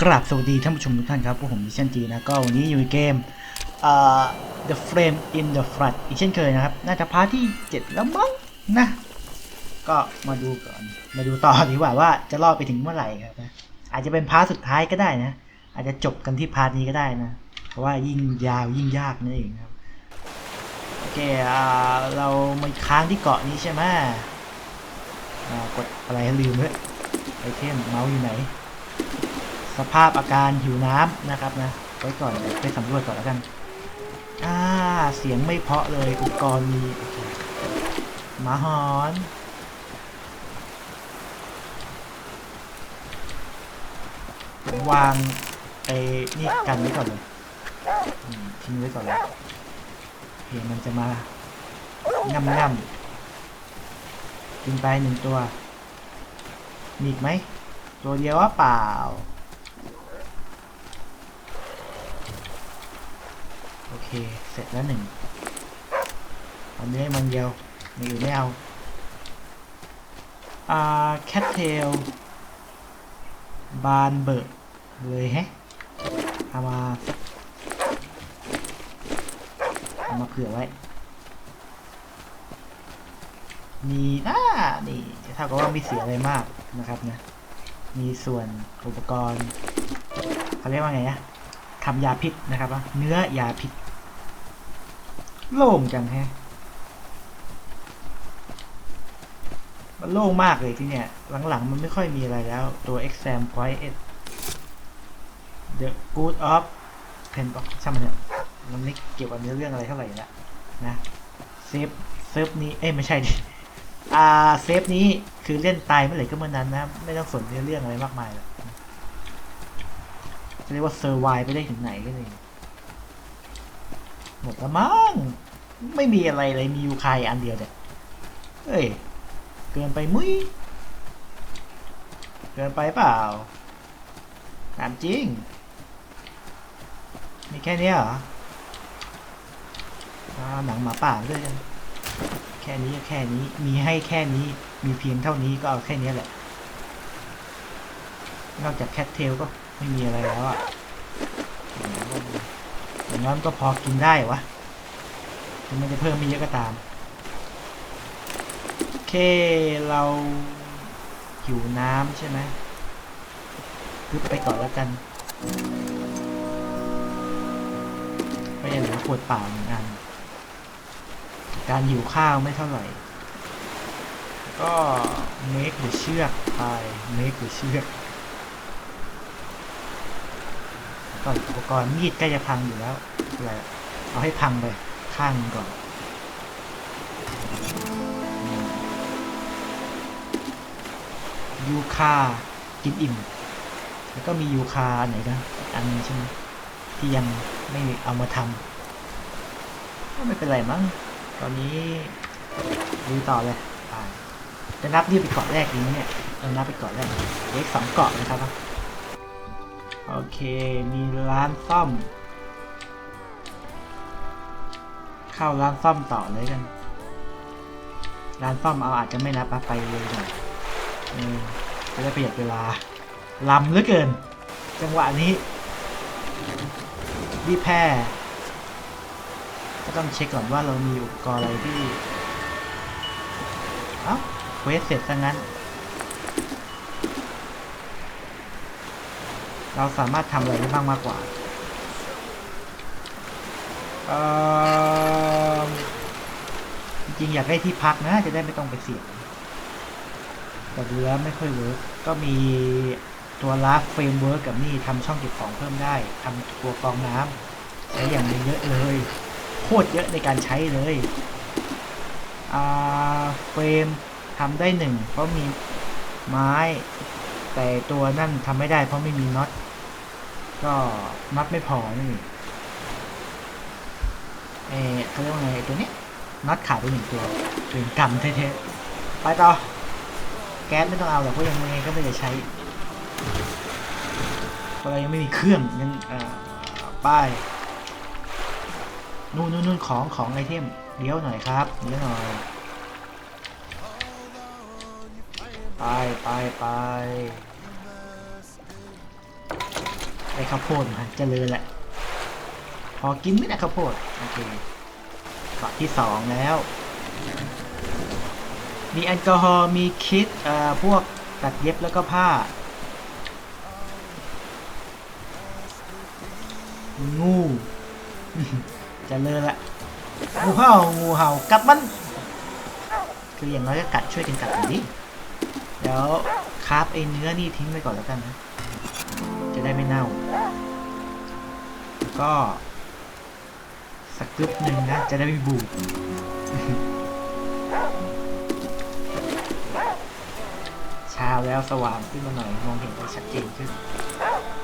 กราบสวัสดีท่านผู้ชมทุกท่านครับพวกผมมิชันจีนะก็วันนี้อยู่ในเกมเอ่อ The Frame in the Flood อีกเช่นเคยนะครับ น่าจะพาร์ทที่ 7 แล้วมั้งนะ ก็มาดูก่อน มาดูต่อดีกว่าว่าจะรอดไปถึงเมื่อไหร่ครับนะอาจจะเป็นพาร์ทสุดท้ายก็ได้นะ อาจจะจบกันที่พาร์ทนี้ก็ได้นะ เพราะว่ายิ่งยาวยิ่งยากนั่นเองครับ โอเคอ่าเรามาค้างที่เกาะนี้ใช่ไหมอ่ากดอะไรลืมเลยไอเทมเมาส์อยู่ไหน สภาพอาการหิวน้ำนะครับนะไว้ก่อนไปสำรวจก่อนแล้วกันอ่าเสียงไม่เพาะเลยอุปกรณ์มีหมาหอนผมวางไอ้นี่กันไว้ก่อนเลยทิ้งไว้ก่อนเลยเห็นมันจะมาง่ำง่ำกินไปหนึ่งตัว มีอีกไหม ตัวเดียวว่าเปล่า โอเค เสร็จแล้วหนึ่งเอาเนื้อมันเดียวม่อื่ไม่เอาอ่าแคทเทลบานเบิร์เลยแฮะเอามาเอามาเผื่อไว้ มีอ่านี่เท่ากับว่าไม่เสียอะไรมากนะครับนะมีส่วนอุปกรณ์เขาเรียกว่าไงนะ ทำยาพิษนะครับเนื้อยาพิษ โล่งจังแฮะมันโล่งมากเลยที่เนี่ย หลังๆ มันไม่ค่อยมีอะไรแล้ว ตัว exam point the good of pen box ช่างมันเนี่ยมันไม่เกี่ยวกับเนื้อเรื่องอะไรเท่าไหร่ละนะเซฟเซฟนี้เอ้ยไม่ใช่ดิอ่าเซฟนี้คือเล่นตายเมื่อไหร่ก็เมื่อนั้นนะ ไม่ต้องสนเนื้อเรื่องอะไรมากมายหรอก จะเรียกว่าเซอร์ไวไปได้ถึงไหนก็เลยหมดละมั้งไม่มีอะไรเลยมียูคายอันเดียวเนี่ยเฮ้ย เกินไปมุ้ย เกินไปเปล่าถามจริง มีแค่นี้เหรออหนังหมาป่าด้วยกันแค่นี้แค่นี้ มีให้แค่นี้ มีเพียงเท่านี้ก็เอาแค่นี้แหละ นอกจากแคทเทลก็ ไม่มีอะไรแล้วอะอย่างน้อยก็พอกินได้วะถึงมันจะเพิ่มม่เยอะก็ตาม โอเคเราหิวน้ำใช่ไหมพึไปก่อนแล้วกันก็ยังเหลือขวดเปล่าหนึ่งอัน การหิวข้าวไม่เท่าไหร่ ก็เมคหรือเชือกไปเมคหรือเชือก ก่อนอุปกรณ์มีดใกล้จะพังอยู่แล้วอะไรเอาให้พังไปข้างก่อนยูคากินอิ่ม แล้วก็มียูคาไหนนะอีกอันนึงใช่ไหมที่ยังไม่เอามาทำก็ไม่เป็นไรมั้ง ตอนนี้ดูต่อเลยไปจะนับที่ไปเกาะแรกดีไหมเนี่ยเอานับไปเกาะแรกเล็กสองเกาะนะครับ โอเค มีร้านซ่อม เข้าร้านซ่อมต่อเลยกัน ร้านซ่อมเอาอาจจะไม่นับนะไปเลยหน่อยจะได้ประหยัดเวลาลำเหลือเกิน จังหวะนี้รีแพร่ก็ต้องเช็คก่อนว่าเรามีอุปกรณ์อะไรที่เอ้าเควสเสร็จซะงั้น เราสามารถทำอะไรได้บ้างมากกว่าเออจริงๆอยากได้ที่พักนะ จะได้ไม่ต้องไปเสี่ยงแต่ดูแล้วไม่ค่อยเวิร์กก็มีตัวลาฟเฟรมเวิร์กกับนี่ทำช่องเก็บของเพิ่มได้ทำตัวกรองน้ำใช้อย่างเยอะเลย โคตรเยอะในการใช้เลยเฟรมทำได้หนึ่งเพราะมีไม้ แต่ตัวนั่นทำไม่ได้เพราะไม่มีน็อต ก็น็อตไม่พอนี่เออเขาเรียกว่าไงตัวนี้น็อตขาดไปหนึ่งตัวถึงกำเท่ๆไปต่อ แก๊สไม่ต้องเอาหรอกเพราะยังไงก็ไม่ได้ใช้เพราะเรายังไม่มีเครื่องยังเอ่อป้ายนู่นนู่นนู่นของของไอเทมเลี้ยวหน่อยครับเลี้ยวหน่อยไปไปไป ได้ข้าวโพดมาเจริญแหละ พอกินไม่ได้ข้าวโพดโอเคเกาะที่สองแล้ว มีแอลกอฮอล์มีคิดเอ่อพวกตัดเย็บแล้วก็ผ้า งูเจะเลยละงูเห่างูเห่ากัดมัน คืออย่างน้อยก็กัดช่วยกันกัดหน่อยดิเดี๋ยวคราฟไอ้เนื้อนี่ทิ้งไปก่อนแล้วกันนะ จะได้ไม่เน่า ก็ สักกึบหนึ่งนะ จะได้ไม่บูดเช้าแล้วสว่างขึ้นมาหน่อย มองเห็นได้ชัดเจนขึ้น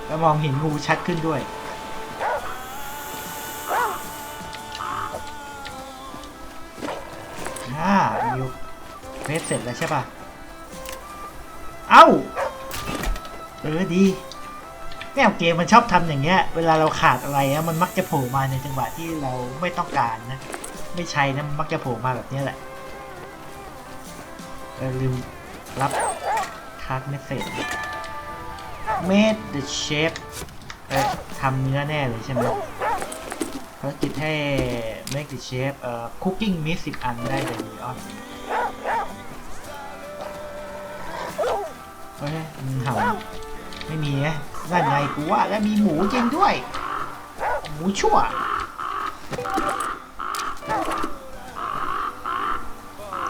แล้วมองเห็นงูชัดขึ้นด้วยอ่ามิวเฟสเสร็จแล้วใช่ปะเอ้า เออดี แนวเกมมันชอบทำอย่างเงี้ย เวลาเราขาดอะไรอะมันมักจะโผล่มาในจังหวะที่เราไม่ต้องการนะ ไม่ใช่นะมันมักจะโผล่มาแบบนี้แหละลืมรับทักเมสเซจ made the shape เออทำเนื้อแน่เลยใช่ไหมภารกิจให้ make the shape เอ่อ cooking meat สิบอันได้เลยออนเฮ้ยเห่า ไม่มีนะนั่นไงกูว่าแล้วมีหมูจริงด้วย หมูชั่ว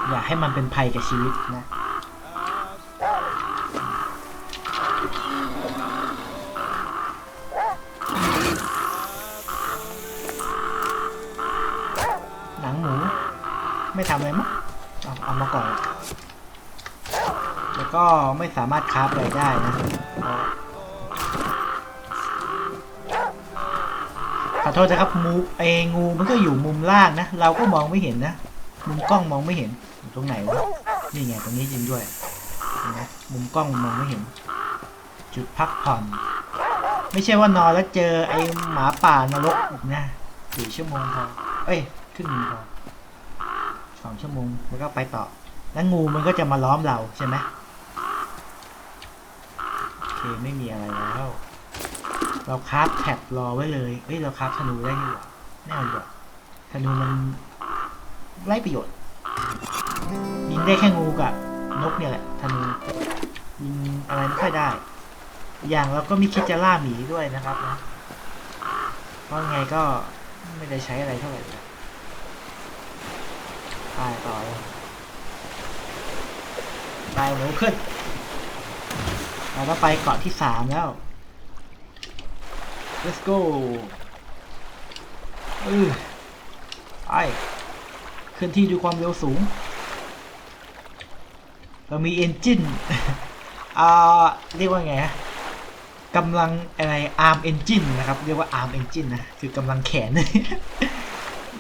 อย่าให้มันเป็นภัยกับชีวิตนะหนังหมูไม่ทำอะไรมั้งเอาเอามาก่อน แล้วก็ไม่สามารถคราฟอะไรได้นะ โทษนะครับมูเองูมันก็อยู่มุมล่างนะ เราก็มองไม่เห็นนะ มุมกล้องมองไม่เห็นตรงไหนวะนี่ไงตรงนี้จริงด้วยนไหมมุมกล้องมองไม่เห็น จุดพักผ่อน ไม่ใช่ว่านอนแล้วเจอไอ้หมาป่านรกนะสี่ชั่วโมงพอเอ้ยครึ่งหนึงพอสองชั่วโมงแล้วก็ไปต่อ แล้วงูมันก็จะมาล้อมเราใช่ไหมโอเคไม่มีอะไรแล้ว เราคราฟแท็บรอไว้เลยเฮ้ยเราคราฟธนูได้นี่หว่าแน่นอนว่ะธนูมันไร้ประโยชน์ยิงได้แค่งูกับนกเนี่ยแหละธนูยิงอะไรไม่ค่อยได้ อย่างเราก็มีคิดจะล่าหมีด้วยนะครับนะเพราะไงก็ไม่ได้ใช้อะไรเท่าไหร่เลยไปต่อเลยไปเร็วขึ้นเราก็ไปเกาะที่สามแล้ว let's go เออไปเคลื่อนที่ด้วยความเร็วสูง เรามีเอนจินอ่าเรียกว่าไงฮะกำลังอะไร arm engine นนะครับ เรียกว่า arm engine นนะคือกำลังแขน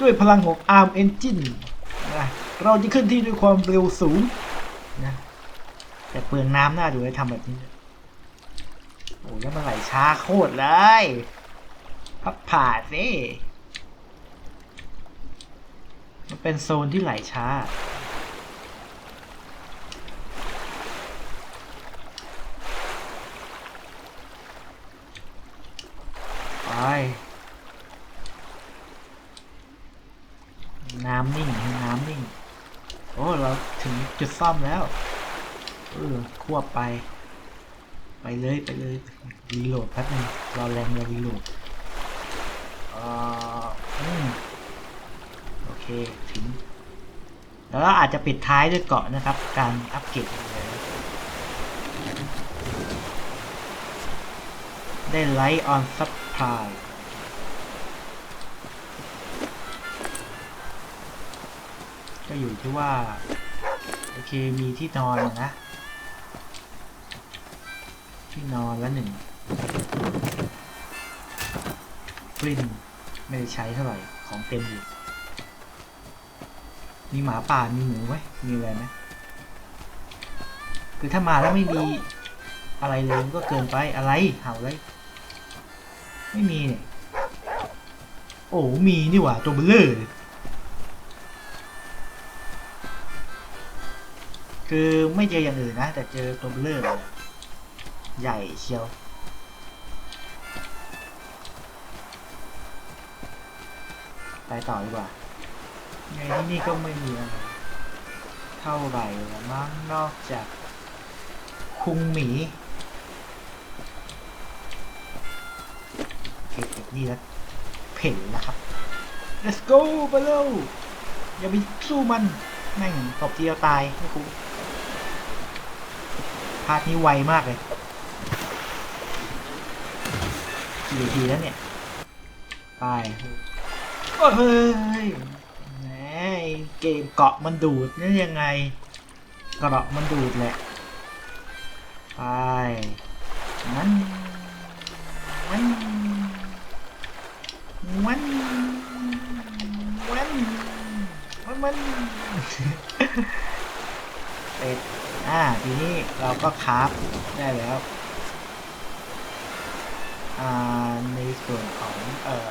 ด้วยพลังของ arm engine นะเราจะขึ้นที่ด้วยความเร็วสูงนะแต่เปลืองน้ำหน่าดูเลยทำแบบนี้ อ้ยแล้วมันไหลช้าโคตรเลยพับผ่าสิมันเป็นโซนที่ไหลช้า ไป น้ำนิ่งน้ำนิ่ง โอ้ เราถึงจุดซ่อมแล้ว เออ ควบไป ไปเลยไปเลยรีโหลดแป๊บนึงรอแรงเรารีโหลดโอเคถึงแล้วอาจจะปิดท้ายด้วยเกาะนะครับ การอัปเกรดเลยได้ไลท์ออนซับพลายก็อยู่ที่ว่า โอเคมีที่นอนนะ ที่นอนละหนึ่งปริ้นไม่ได้ใช้เท่าไหร่ของเต็มอยู่มีหมาป่ามีหมูไหมมีอะไรไหมคือถ้ามาแล้วไม่มีอะไรเลยก็เกินไปอะไรเห่าเลยไม่มีเนี่ยโอ้มีนี่หว่าตัวเบลเลอร์คือไม่เจออย่างอื่นนะ แต่เจอตัวเบลเลอร์เลย ใหญ่เชียว ไปต่อดีกว่า ในที่นี่ก็ไม่มีอะไร เท่าไหร่ละมั้งนอกจากคุงหมีเก็บก็นี่แล้เพ่นนะครับ let's go ไปเร็วอย่าไปสู้มันแม่งตบทีเราตายไม่คุ้มพาดนี้ไวมากเลย กี่นาทีแล้วเนี่ย ไปโอ้เฮ้ยแหมเกมเกาะมันดูดนั่ยังไงเกาะมันดูดแหละ ไปมันมันมันมันมันมันเป็ดอ่าทีนี้เราก็คราฟได้แล้ว ในส่วนของเอ่อ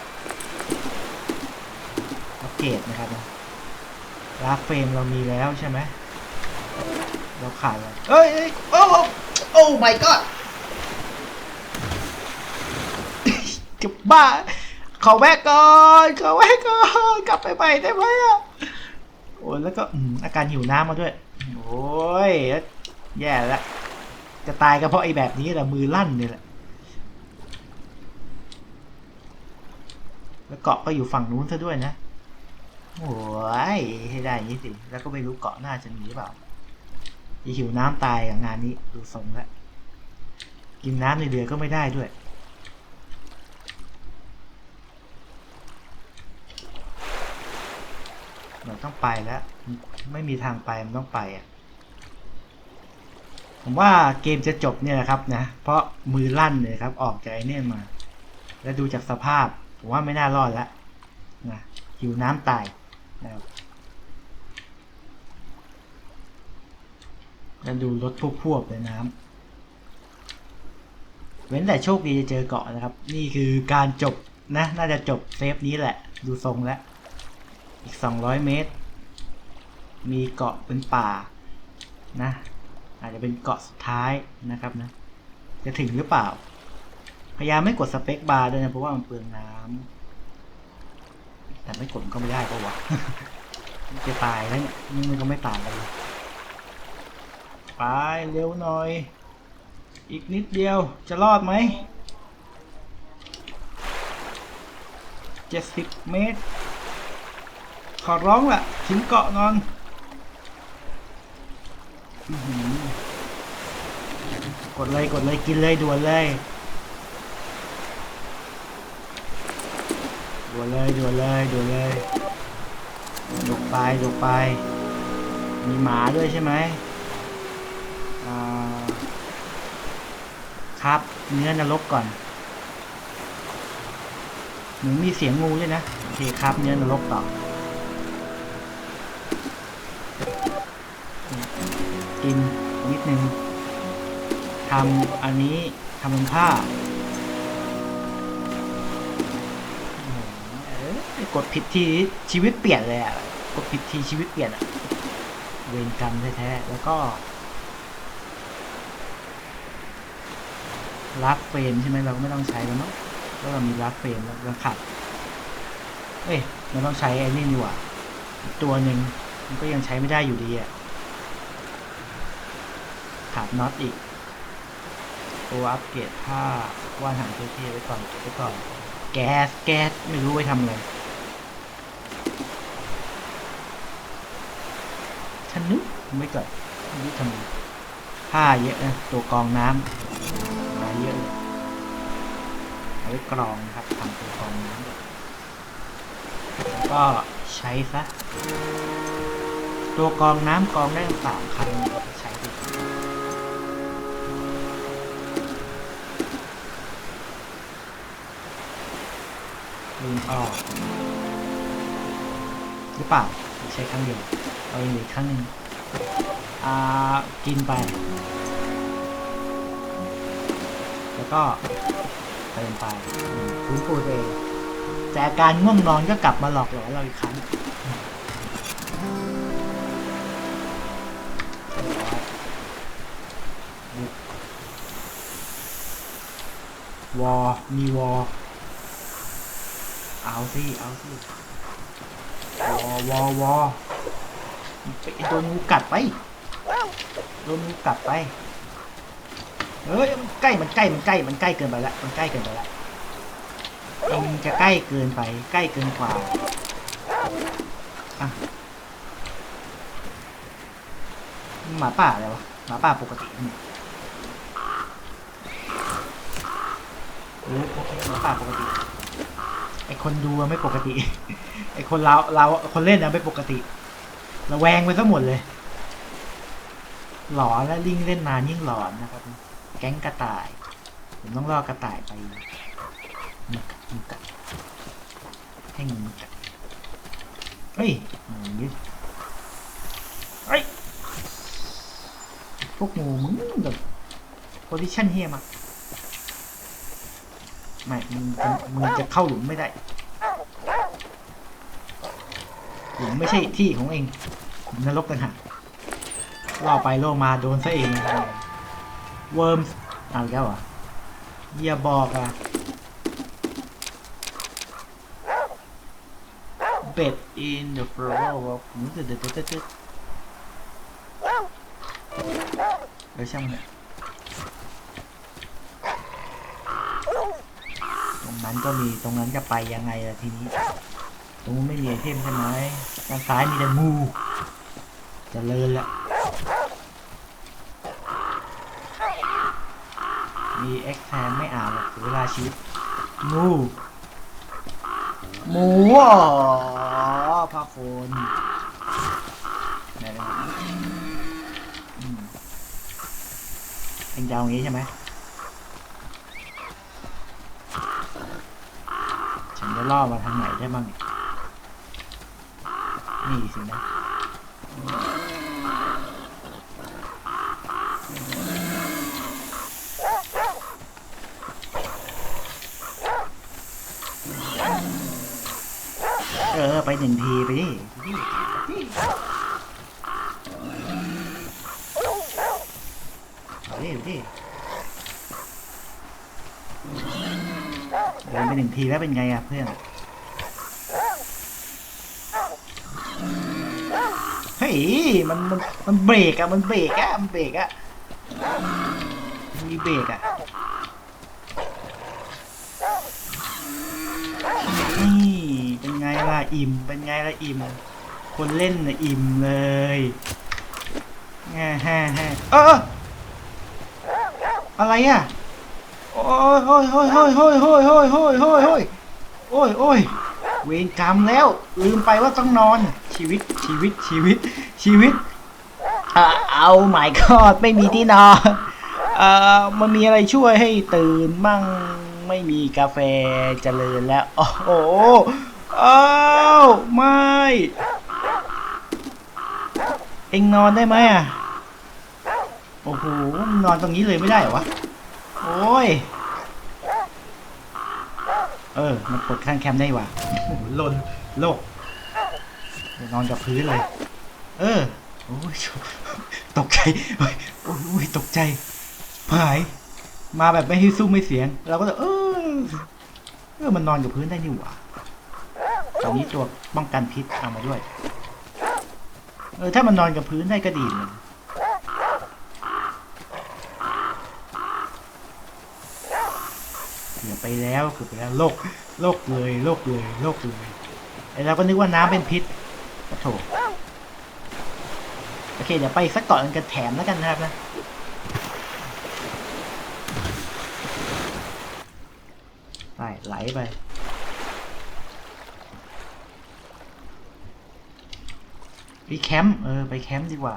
อัปเกรดนะครับลาเฟรมเรามีแล้วใช่ไหมเราขาดอะไรเอ้ยเอ้ยโอ้โอ้โอ้ my god จะบ้าขอแวะก่อนขอแวะก่อนกลับไปใหม่ได้ไหมอะโอ้ยแล้วก็อืมอาการหิวน้ำมาด้วย โอ้ยแย่แล้วจะตายก็เพราะไอ้แบบนี้แหละมือลั่นนี่แหละ แล้วเกาะก็อยู่ฝั่งนู้นซะด้วยนะโอ้ยให้ได้อย่างนี้สิแล้วก็ไม่รู้เกาะหน่าจะมีหรือเปล่าจะหิวน้ำตายกับงานนี้ดูทรงแล้วกินน้ำในเรือก็ไม่ได้ด้วยเราต้องไปแล้ว ไม่มีทางไปมันต้องไปอะผมว่าเกมจะจบเนี่ยแหละครับนะ เพราะมือลั่นเลยครับ ออกใจเนี่ยมา แล้วดูจากสภาพ ผมว่าไม่น่ารอดแล้วนะหิวน้ำตายนะครับแล้วดูรถพวกๆเลยน้ำเว้นแต่โชคดีจะเจอเกาะนะครับ นี่คือการจบนะ น่าจะจบเซฟนี้แหละ ดูทรงแล้ว อีก 200 เมตร มีเกาะเป็นป่านะ อาจจะเป็นเกาะสุดท้ายนะครับนะ จะถึงหรือเปล่า พยายามไม่กดสเปคบาร์ด้วยนะเพราะว่ามันเปลืองน้ำแต่ไม่กดก็ไม่ได้ปะวะจะตายแล้วเนี่ยนี่มันก็ไม่ตายเลยไปเร็วหน่อย อีกนิดเดียวจะรอดไหมเจ็ดสิบเมตร ขอร้องล่ะถึงเกาะนอนกดเลยกดเลยกินเลยด่วนเลย ด่วนเลยด่วนเลยด่วนเลยลกไปลกไป มีหมาด้วยใช่ไหมอ่าครับ เนื้อนรกก่อน หนูมีเสียงงูด้วยนะ โอเคครับ เนื้อนรกต่อ กินนิดนึงทำอันนี้ทำเป็นผ้า กดผิดทีชีวิตเปลี่ยนเลยอะกดผิดทีชีวิตเปลี่ยนอะเวรกรรมแท้ๆแล้วก็ลักเฟรมใช่ไหมเราก็ไม่ต้องใช้แล้วมั้งเพราะเรามีลักเฟรมแล้วเราขัดเอ้ยเราต้องใช้ไอ้นี่ดีกว่าอีกตัวหนึ่งมันก็ยังใช้ไม่ได้อยู่ดีอะขาดน็อตอีกตัวอัปเกรดผ้าว่านหางเท่ๆไว้ก่อนไว้ก่อนแก๊สแก๊สไม่รู้ไว้ทำอะไร ฉันนึกไม่เกิดไม่ทำผ้าเยอะนะตัวกรองน้ำมาเยอะเลยเอาไว้กรองครับทำตัวกรองน้ำแล้วก็ใช้ซะตัวกรองน้ำกรองได้สามครั้งใช้ดิลืมออกหรือเปล่า ใช้ครั้งเดียวเอาอีกครั้งหนึ่งอ่ากินไป แล้วก็เติมไปฟื้นฟูตัวเองแต่อาการง่วงนอนก็กลับมาหลอกหลอนเราอีกครั้งวอมีวอเอาสิเอาสิ วอวอวอไปโดนงูกัดไป โดนงูกัดไปเฮ้ยมันใกล้มันใกล้มันใกล้มันใกล้เกินไปล้วมันใกล้เกินไปล้วเองจะใกล้เกินไปใกล้เกินกว่าอะหมาป่าอะไรวะหมาป่าปกตินี่เออโอเคหมาป่าปกติ อคนดูไม่ปกติ ไอคนเราเราคนเล่นนะไม่ปกติระแวงไปซะหมดเลย หลอนและลิงเล่นนานยิ่งหลอนนะครับ แก๊งกระต่าย ผมต้องล่อกระต่ายไปมีกัดมีกัดให้งูกัดเฮ้ยย่างนี้เฮ้ยพวกงูมึงแบบโพซิชั่นเฮียมาก ไม่มึงมึงจะเข้าหลุมไม่ได้ หลุมไม่ใช่ที่ของเองหลุมนรกต่างหากล่อไปล่อมาโดนซะเองเวิร์มเอาอีกแล้วเหรอะอย่าบอกอะ bed in the flower of เด็ดเด็ดเด็ดเด็ดเดี๋ยวช่างมันเถอะตรงนั้ นก็มีตรงนั้นจะไปยังไงล่ะทีนี้ ตรงนู้นไม่มีไอเทมใช่ไหมด้านซ้ายมีแต่งูเจะเลินละมีเอ็กแทนไม่อ่านหรอกเวลาชีวิตงูหมูอ๋อพระโคนไหนนะอืมเอ็งจะเอาอย่างนี้ใช่ไหมฉัน จะล่อมาทางไหนได้บ้างนี่ยนี่สินะเออ ไปหนึ่งที ไปดิไปดิไปดิ ไปดิไปดิเดินไปหนึ่งทีแล้วเป็นไงอะเพื่อน เฮ้ยมันมันมันเบรกอะมันเบรกอะมันเบรกอะมีเบรกอะนี่เป็นไงล่ะอิ่ม เป็นไงล่ะอิ่ม คนเล่นน่ะอิ่มเลยแง่แฮ่แฮ่เออเอออะไรอะ โอ้ยโอ้ยโอ้ยโอ้ยโอ้ยโอ้ยโอ้ยโอ้ยโอ้ยโอ้ยโอ้ยโอ้ยเวรกรรมแล้ว ลืมไปว่าต้องนอน ชีวิตชีวิตชีวิต ชีวิตเอาหมายกอดไม่มีที่นอนเอ่อมันมีอะไรช่วยให้ตื่นมั่งไม่มีกาแฟเจริญแล้ว โอ้โหอ้าวไม่ เอ็งนอนได้ไหมอะ โอ้โหนอนตรงนี้เลยไม่ได้เหรอวะ โอ้ย เออ มันกดข้างแคมได้ว่ะโอ้โหลนโลกนอนกับพื้นเลย เออ โอ้ย ตกใจ โอ้ยโอ้ยตกใจ หาย มาแบบไม่ให้สู้ไม่เสียง เราก็จะเออ เออ มันนอนกับพื้นได้นี่หว่าตอนนี้ตัวป้องกันพิษเอามาด้วย เออ ถ้ามันนอนกับพื้นได้ก็ดีเหมือนเกือบ ไปแล้วเกือบไปแล้วโลกโลกเลยโลกเลยโลกเลยไอเราก็นึกว่าน้ำเป็นพิษก็โถโอเค เดี๋ยวไปสักเกาะนึงกันแถมแล้วกันนะครับนะไปไหลไปไปแคมป์เออไปแคมป์ดีกว่า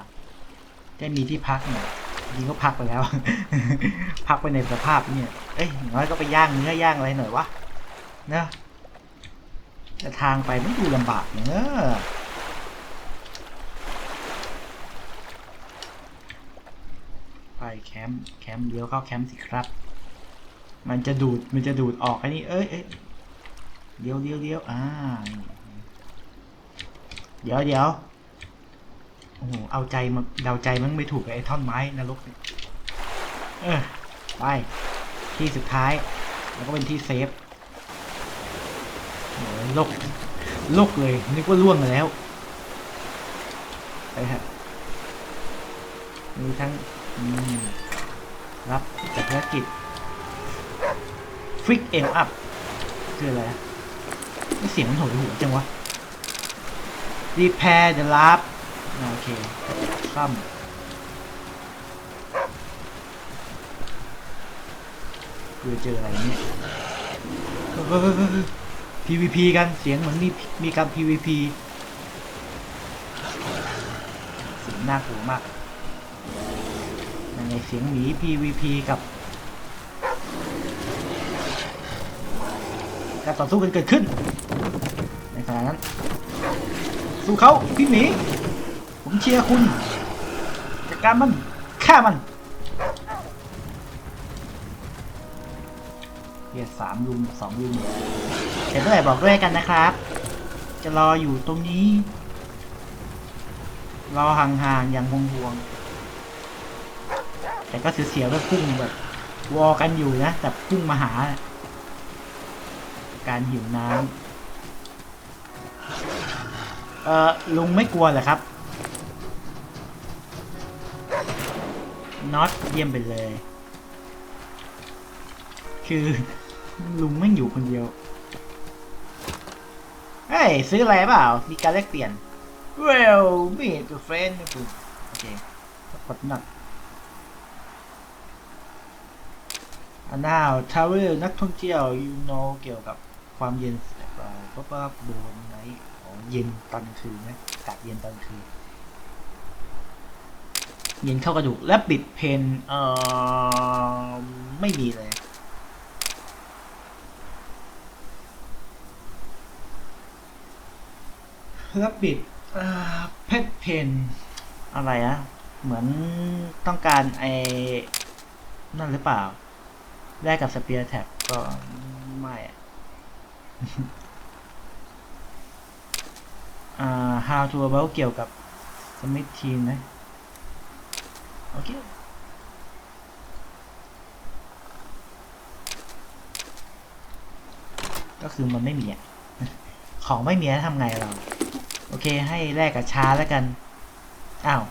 ได้มีที่พักหน่อย จริงก็พักไปแล้ว พักไปในสภาพเนี่ยเอ้ยน้อยก็ไปย่างเนื้อย่างอะไรหน่อยวะเนอะแต่ทางไปมันดูลำบากเนอะไปแคมป์แคมป์เลี้ยวเข้าแคมป์สิครับ มันจะดูดมันจะดูดออกไอ้นี่เอ้ยเอ้ยเดี๋ยวเดี๋ยวเดี๋ยวอ่าเดี๋ยวเดี๋ยว อ้โหเอาใจมาเดาใจมันไม่ถูกไอ้ท่อนไม้นรกเนี่ยเออไปที่สุดท้าย แล้วก็เป็นที่เซฟโอ้โลกโลกเลยนึกว่าล่วงมาแล้วไปฮะมีทั้งรับจากภารกิจฟิกเอ็มอัพคืออะไรเสียงมันโหดหูจังวะ repair the lab อ่า โอเคซ่อมเพื่อเจออะไรเนี่ยเฮ้ยเฮ้ยเฮ้ยเฮ้ย PVP กันเสียงเหมือนมีมีการ PVP เสียงน่ากลัวมากนั่นเสียงหมี PVP กับการต่อสู้กันเกิดขึ้น ในขณะนั้น สู้เขาพี่หมี ผมเชียร์คุณจัดการมันฆ่ามันเฮียสามลุมสองลุมเสร็จเมื่อไหร่บอกด้วยกันนะครับ จะรออยู่ตรงนี้ รอห่างๆอย่างห่วงๆแต่ก็เสียวๆแล้วพุ่งแบบ วอกันอยู่นะ แต่พุ่งมาหา การหิวน้ำเอ่อลุงไม่กลัวเหรอครับ น็อตเยี่ยมไปเลย คือลุงไม่อยู่คนเดียว เฮ้ย ซื้ออะไรเปล่า มีการแลกเปลี่ยน well meet a friend นะคุณโอเคกดนัดอันนาวทาวเวลนักท่องเที่ยว you know เกี่ยวกับความเย็นแบบป๊บป๊บโดนไหนของเย็นตอนคืนนะอากาศเย็นตอนคืน เย็นเข้ากระดูกและปิดเพนเอ่อไม่มีเลย แล้วปิดเพชรเพนอะไรอะเหมือนต้องการไอ้นั่นหรือเปล่า แลกกับสเปียร์แท็บก็ไม่อะอ่า how to about เกี่ยวกับสมิธทีมนะ โอเคก็คือมันไม่มีอะของไม่มีแล้วทำไงเรา โอเคให้แลกกับชาแล้วกัน อ้าว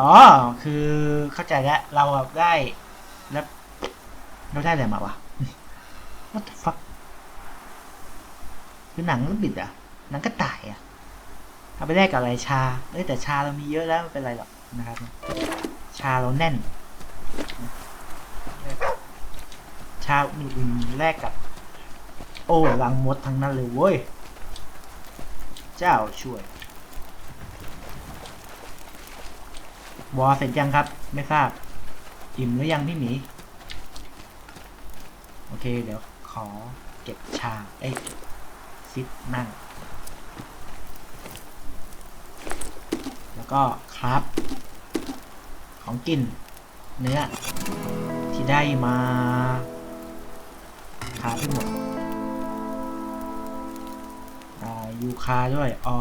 อ๋อ คือเข้าใจแล้ว เราแบบได้แล้วเราได้อะไรมาวะ what the fuck คือหนังลูกบิดอะหนังกระต่ายอะ เอาไปแลกกับอะไรชาเอ้ยแต่ชาเรามีเยอะแล้วไม่เป็นไรหรอกนะครับ ชาเราแน่น ชาอื่นๆแลกกับ โอ้ลังมดทั้งนั้นเลยเว้ย เจ้าช่วยวอเสร็จยังครับ ไม่ทราบ อิ่มหรือยังพี่หมี โอเค เดี๋ยวขอเก็บชา เอ้ยซิดนั่ง แล้ว ก็ครับของกินเนื้อ ที่ได้มาคาไปหมดยูคาด้วย ออ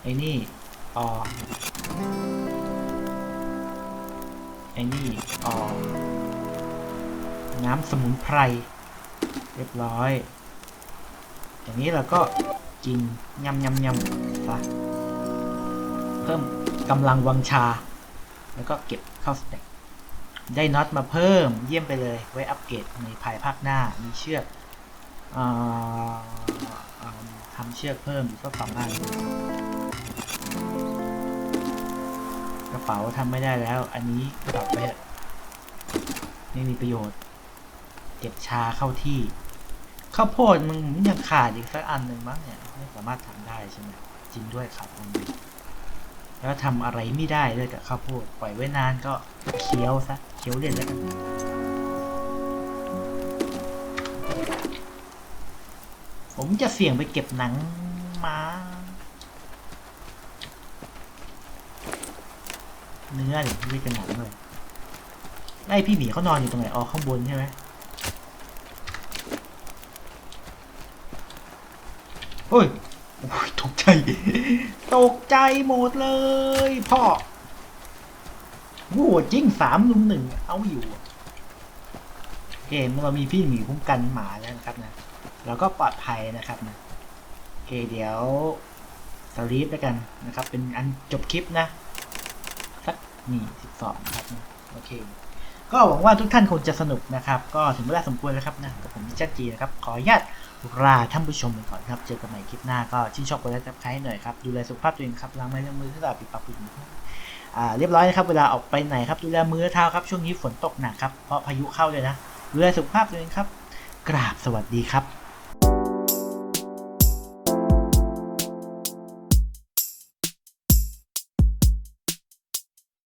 ไอ้นี่อไอ้นี่อน้ำสมุนไพร เรียบร้อย อย่างนี้เราก็กินยำยำยำซะเพิ่มกำลังวังชา แล้วก็เก็บเข้าสเต็กได้น็อตมาเพิ่มเยี่ยมไปเลย ไว้อัปเกรดในภายภาคหน้ามีเชือกออทำเชือกเพิ่มก็สองอันกระเป๋าทำไม่ได้แล้ว อันนี้กลับไปเถอะไม่มีประโยชน์ เก็บชาเข้าที่ ข้าวโพดมึงยังขาดอีกสักอันหนึ่งมั้งเนี่ยไม่สามารถทำได้ใช่ไหมจริงด้วยครับอันนี้แล้วทำอะไรไม่ได้เลยกับข้าวโพดปล่อยไว้นานก็เคี้ยวซะเคี้ยวเล่นแล้วกันผมจะเสี่ยงไปเก็บหนังมาเนื้อเดี๋ยวไม่ใช่หนังเลยไล่พี่หมีเขานอนอยู่ตรงไหนอ๋อข้างบนใช่ไหม โอ้ยตกใจ ตกใจหมดเลย พ่อโหจริงสามลุมหนึ่งเอาไม่อยู่เคเมื่อเรามีพี่หมีคุ้มกันหมาแล้วนะครับนะเราก็ปลอดภัยนะครับนะโอเคเดี๋ยวสลีปแล้วกันนะครับ เป็นอันจบคลิปนะสักนี่สิบสองครับนะโอเค ก็หวังว่าทุกท่านคงจะสนุกนะครับ ก็ถึงเวลาสมควรแล้วครับนะกับผมมิชชั่นจีนะครับ ขออนุญาต ลาท่านผู้ชมไปก่อนครับ เจอกันใหม่คลิปหน้าก็ชื่นชอบกดไลค์ซับสไครต์หน่อยครับ ดูแลสุขภาพตัวเองครับล้างไม้ล้างมือสะอาดปิดปากปิดหูอ่าเรียบร้อยนะครับเวลาออกไปไหนครับดูแลมือเท้าครับช่วงนี้ฝนตกหนักครับเพราะพายุเข้าเลยนะดูแลสุขภาพตัวเองครับ กราบสวัสดีครับ